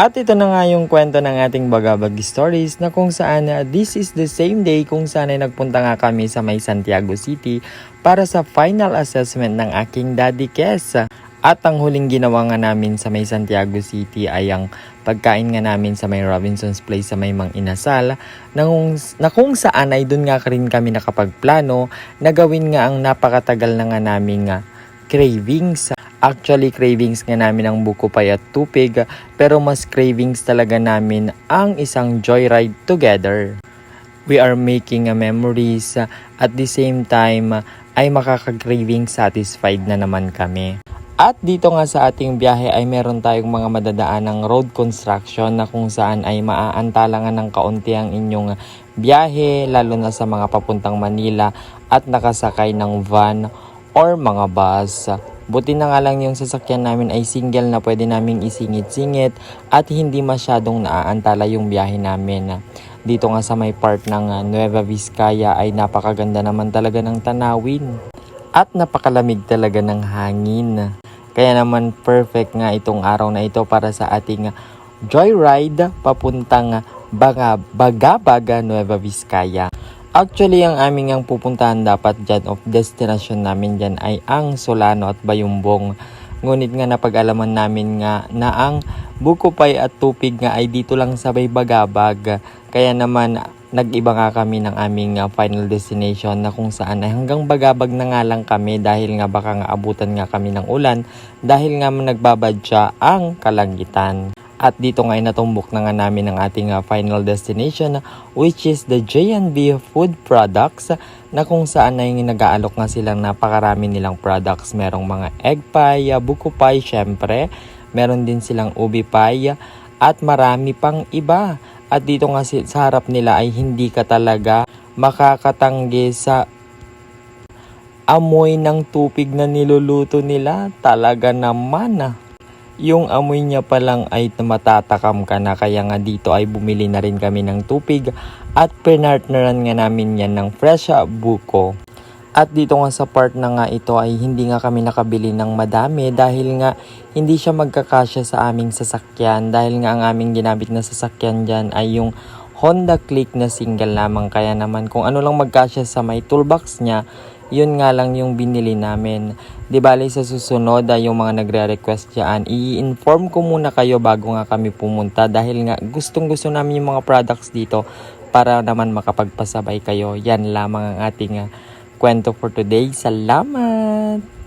At ito na nga yung kwento ng ating Bagabag Stories na kung saan this is the same day kung saan ay nagpunta nga kami sa may Santiago City para sa final assessment ng aking daddy Kes. At ang huling ginawa nga namin sa may Santiago City ay ang pagkain nga namin sa may Robinson's Place sa may Mang Inasal na kung, na kung saan ay dun nga rin kami nakapagplano na gawin nga ang napakatagal na nga naming uh, cravings. Actually, cravings nga namin ang buko pay at tupig, pero mas cravings talaga namin ang isang joyride together. We are making a memories at the same time ay makaka-craving satisfied na naman kami. At dito nga sa ating biyahe ay meron tayong mga madadaan ng road construction na kung saan ay maaantalangan ng kaunti ang inyong biyahe lalo na sa mga papuntang Manila at nakasakay ng van or mga bus. Buti na nga lang yung sasakyan namin ay single na pwede naming isingit-singit at hindi masyadong naaantala yung biyahe namin. Dito nga sa may part ng uh, Nueva Vizcaya ay napakaganda naman talaga ng tanawin at napakalamig talaga ng hangin. Kaya naman perfect nga itong araw na ito para sa ating joyride papuntang Baga, Bagabaga, Nueva Vizcaya. Actually, ang aming ang pupuntahan dapat dyan of destination namin dyan ay ang Solano at Bayumbong. Ngunit nga napag-alaman namin nga na ang Bukupay at Tupig nga ay dito lang sa may Bagabag. Kaya naman nag-iba nga kami ng aming uh, final destination na kung saan ay hanggang Bagabag na nga lang kami dahil nga baka nga abutan nga kami ng ulan dahil nga nagbabadya ang kalangitan. At dito nga ay natumbok na nga namin ang ating uh, final destination which is the J&B Food Products na kung saan ay nag-aalok nga silang napakarami nilang products. Merong mga egg pie, uh, buko pie syempre, meron din silang ubi pie at marami pang iba. At dito nga sa harap nila ay hindi ka talaga makakatanggi sa amoy ng tupig na niluluto nila. Talaga naman ah yung amoy niya pa lang ay matatakam ka na kaya nga dito ay bumili na rin kami ng tupig at pinartneran nga namin yan ng fresh buko. At dito nga sa part na nga ito ay hindi nga kami nakabili ng madami dahil nga hindi siya magkakasya sa aming sasakyan dahil nga ang aming ginamit na sasakyan dyan ay yung Honda Click na single lamang kaya naman kung ano lang magkasya sa may toolbox niya yun nga lang yung binili namin. Di bali sa susunod ay yung mga nagre-request dyan, i-inform ko muna kayo bago nga kami pumunta dahil nga gustong gusto namin yung mga products dito para naman makapagpasabay kayo. Yan lamang ang ating uh, kwento for today. Salamat!